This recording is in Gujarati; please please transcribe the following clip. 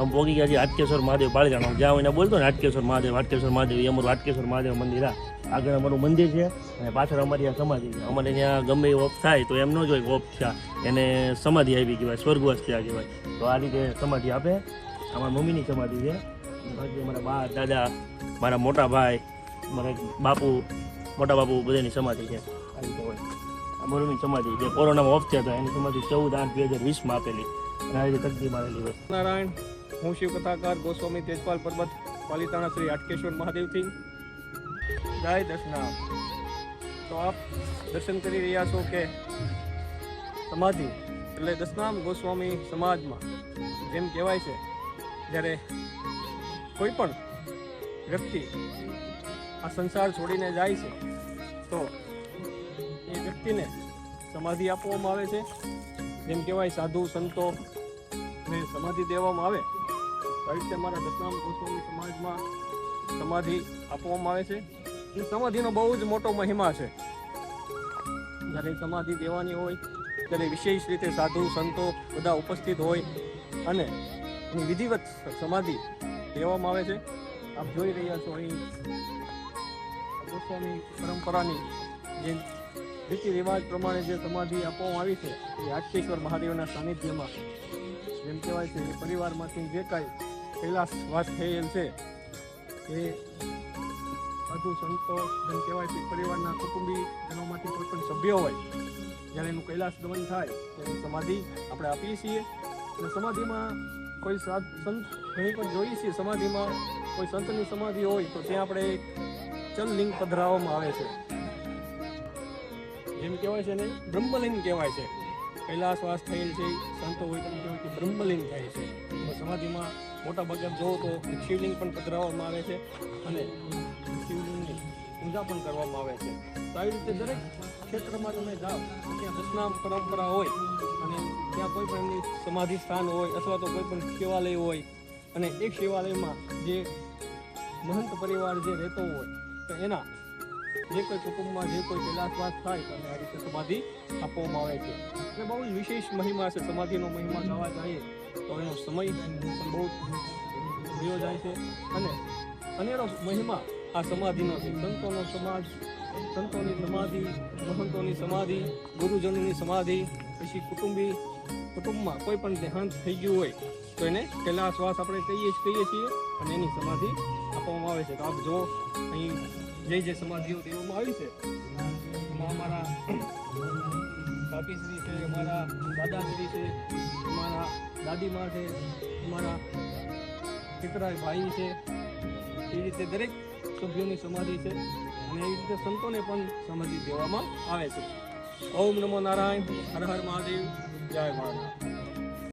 અમે પોગી ગયા છીએ આટકેશ્વર મહાદેવ પાળીજાણ જ્યાં હું એને બોલતો ને આટકેશ્વર મહાદેવ આટકેશ્વર મહાદેવ એ અમારું આટકેશ્વર મહાદેવ મંદિર આ આગળ અમારું મંદિર છે અને પાછળ અમારી આ સમાધિ છે. અમારે ત્યાં ગમે એ ઓફ થાય તો એમ ન કે ઓફ થયા. એને સમાધિ આવી કહેવાય, સ્વર્ગવાસ થયા કહેવાય. તો આ રીતે સમાધિ આપે. અમારા મમ્મીની સમાધિ છે. પછી મારા બા, દાદા, મારા મોટા ભાઈ, મારા બાપુ, મોટા બાપુ બધાની સમાધિ છે. આ રીતે હોય. મમ્મીની સમાધિ જે કોરોનામાં ઓફ થયા હતા. એની સમાધિ ચૌદ આઠ બે હજાર વીસમાં આપેલી. અને આ રીતે તકદી મારેલી હોય. નારાયણ. હું શિવ કથાકાર ગોસ્વામી તેજપાલ પર્વત પાલિતાણા શ્રી હાટકેશ્વર મહાદેવથી. જય દર્શના તો આપ દર્શન કરી રહ્યા છો કે સમાધિ? એટલે દશનામ ગોસ્વામી સમાજમાં જેમ કહેવાય છે, જ્યારે કોઈ પણ વ્યક્તિ આ સંસાર છોડીને જાય છે, તો એ વ્યક્તિને સમાધિ આપવામાં આવે છે. જેમ કહેવાય સાધુ સંતો ને સમાધિ દેવામાં આવે. આવી રીતે મારા દશનામ ગોસ્વામી સમાજમાં સમાધિ આપવામાં આવે છે. એ સમાધિનો બહુ જ મોટો મહિમા છે. જ્યારે સમાધિ દેવાની હોય, ત્યારે વિશેષ રીતે સાધુ, સંતો બધા ઉપસ્થિત હોય અને વિધિવત સમાધિ દેવામાં આવે છે. આપ જોઈ રહ્યા છો અહીં ગોસ્વામી પરંપરાની જે રીતિ રિવાજ પ્રમાણે જે સમાધિ આપવામાં આવી છે, એ હાટકેશ્વર મહાદેવના સાનિધ્યમાં, જેમ કહેવાય છે પરિવારમાંથી જે કાંઈ કૈલાસ વાસ થયેલ છે. એ સાધુ સંતો જેમ કહેવાય છે, પરિવારના કુટુંબી જનોમાંથી કોઈ પણ સભ્ય હોય, જ્યારે એનું કૈલાસ ગમન થાય, ત્યારે સમાધિ આપણે આપીએ છીએ. અને સમાધિમાં કોઈ સાધ, સંત ઘણી પણ જોઈએ છીએ. સમાધિમાં કોઈ સંતની સમાધિ હોય, તો ત્યાં આપણે ચલ લિંગ પધરાવવામાં આવે છે. જેમ કહેવાય છે ને, બ્રહ્મલિંગ કહેવાય છે. કૈલાસવાસ થયેલ છે, સંતો હોય તમે કહેવાય કે બ્રહ્મલિંગ થાય છે. સમાધિમાં મોટા ભાગે જોવો તો શિવલિંગ પણ પધરાવવામાં આવે છે અને શિવલિંગની પૂજા પણ કરવામાં આવે છે. તો આવી રીતે દરેક ક્ષેત્રમાં તમે જાઓ, ત્યાં દશનામ પરંપરા હોય અને ત્યાં કોઈ પણ એમની સમાધિ સ્થાન હોય અથવા તો કોઈ પણ શિવાલય હોય અને એક શિવાલયમાં જે મહંત પરિવાર જે રહેતો હોય, તો એના જે કોઈ કુટુંબમાં જે કોઈ કૈલાસવાસ થાય, તો આ રીતે સમાધિ આપવામાં આવે છે. એટલે બહુ જ વિશેષ મહિમા છે, સમાધિનો મહિમા ગાવા જઈએ તો એનો સમય બહુ રહ્યો જાય છે. અને અનેરો મહિમા આ સમાધિનો છે. સંતોનો સમાજ, સંતોની સમાધિ, મહંતોની સમાધિ, ગુરુજનોની સમાધિ, પછી કુટુંબી, કુટુંબમાં કોઈ પણ દેહાંત થઈ ગયું હોય, તો એને કૈલાસવાસ આપણે કહીએ જ કહીએ છીએ અને એની સમાધિ આપવામાં આવે છે. તો આપ જો અહીં જે જે સમાધિઓ દેવામાં આવી છે, એમાં અમારા બાપીશ્રી છે, અમારા દાદાશ્રી છે, અમારા દાદીમા છે, અમારા દીકરા ભાઈ છે. એ રીતે દરેક સભ્યોની સમાધિ છે અને એ રીતે સંતોને પણ સમાધિ દેવામાં આવે છે. ઓમ નમો નારાયણ, હર હર મહાદેવ, જય મહારાજ.